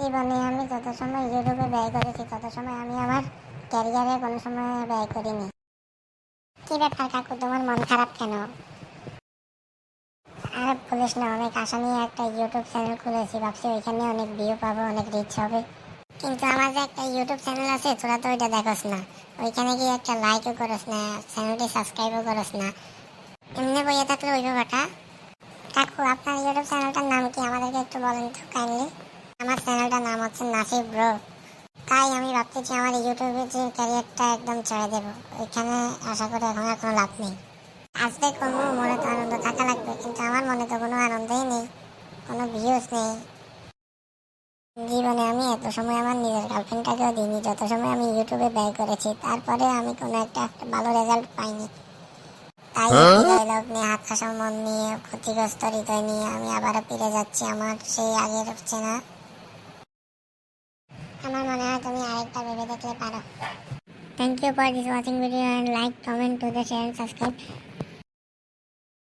জীবনে আমি যত সময় ইউটিউবে ব্যয় করেছি, তত সময় আমি আমার ক্যারিয়ারে কোনো সময় ব্যয় করিনি। কি ব্যাপার কাকু, তোমার মন খারাপ কেন? আর বলিস না, অনেক আশা নিয়ে একটা ইউটিউব চ্যানেল খুলেছি, ভাবছি ওইখানে অনেক ভিউ পাবো, অনেক রিচ হবে। কিন্তু আমার যে একটা ইউটিউব চ্যানেল আছে, তোরা তো ওইটা দেখোস না। ওইখানে গিয়ে একটা লাইকও করস না চ্যানেলটি সাবস্ক্রাইবও করস না। এমনি বইয়ে থাকলে ওই ব্যাপারটা কাকু, আপনার ইউটিউব চ্যানেলটার নাম কি আমাদেরকে একটু বলেন তো কাইন্ডলি আমার চ্যানেলটার নাম হচ্ছে নাসিব ব্রো। তাই আমি ভাবতেছি আমার ইউটিউবে যে ক্যারিয়ারটা একদম ছেড়ে দেবো। ওইখানে আশা করি এখন আর কোনো লাভ নেই। আসবে কোনো মনে তো আনন্দ থাকা লাগবে কিন্তু আমার মনে তো কোনো আনন্দই নেই কোনো ভিউজ নেই। জীবনে আমি এত সময় আমার নিজের গার্লফ্রেন্ডটাকেও দিইনি যত সময় আমি ইউটিউবে ব্যয় করেছি তারপরে আমি কোনো একটা ভালো রেজাল্ট পাইনি। তাই ডায়লগ নিয়ে হাত খাসা মন নিয়ে ক্ষতিগ্রস্ত হৃদয় নিয়ে আমি আবারও ফিরে যাচ্ছি আমার সেই আগের চেনা আমার মনে হয় তুমি আরেকটা ভেবে দেখলে পারো। Thank you for this watching video and like comment to the share subscribe